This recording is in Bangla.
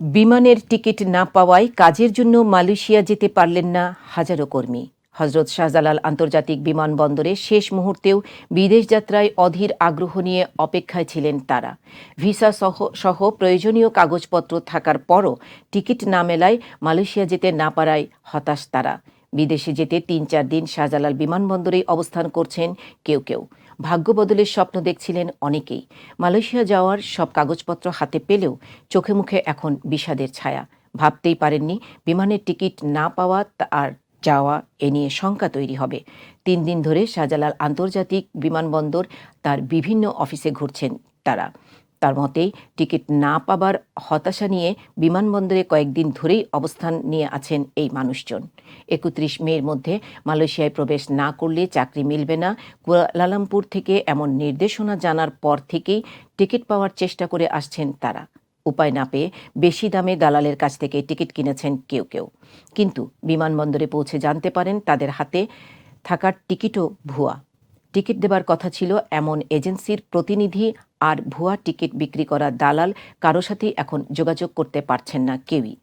বিমানের টিকিট না পাওয়ায় কাজের জন্য মালয়েশিয়া যেতে পারলেন না হাজারো কর্মী। হজরত শাহজালাল আন্তর্জাতিক বিমানবন্দরে শেষ মুহূর্তেও বিদেশ যাত্রায় অধীর আগ্রহ নিয়ে অপেক্ষায় ছিলেন তারা। ভিসা সহ সহ প্রয়োজনীয় কাগজপত্র থাকার পরও টিকিট না মেলায় মালয়েশিয়া যেতে না পারায় হতাশ তারা। বিদেশে যেতে তিন চার দিন শাহজালাল বিমানবন্দরেই অবস্থান করছেন কেউ কেউ। ভাগ্য বদলের স্বপ্ন দেখছিলেন অনেকেই। মালয়েশিয়া যাওয়ার সব কাগজপত্র হাতে পেলেও চোখে মুখে এখন বিষাদের ছায়া। ভাবতেই পারেননি বিমানের টিকিট না পাওয়া আর যাওয়া এ নিয়ে শঙ্কা তৈরি হবে। তিন দিন ধরে শাহজালাল আন্তর্জাতিক বিমানবন্দর তার বিভিন্ন অফিসে ঘুরছেন তারা। তার মতেই টিকিট না পাবার হতাশা নিয়ে বিমানবন্দরে কয়েকদিন ধরেই অবস্থান নিয়ে আছেন এই মানুষজন। একত্রিশ মের মধ্যে মালয়েশিয়ায় প্রবেশ না করলে চাকরি মিলবে না। কুয়ালালামপুর থেকে এমন নির্দেশনা জানার পর থেকেই টিকিট পাওয়ার চেষ্টা করে আসছেন তারা। উপায় না পেয়ে বেশি দামে দালালের কাছ থেকে টিকিট কিনেছেন কেউ কেউ। কিন্তু বিমানবন্দরে পৌঁছে জানতে পারেন তাদের হাতে থাকার টিকিটও ভুয়া। টিকিট দেবার কথা ছিল এমন এজেন্সির প্রতিনিধি আর ভুয়া টিকিট বিক্রি করা দালাল কারও সাথেই এখন যোগাযোগ করতে পারছেন না কেউই।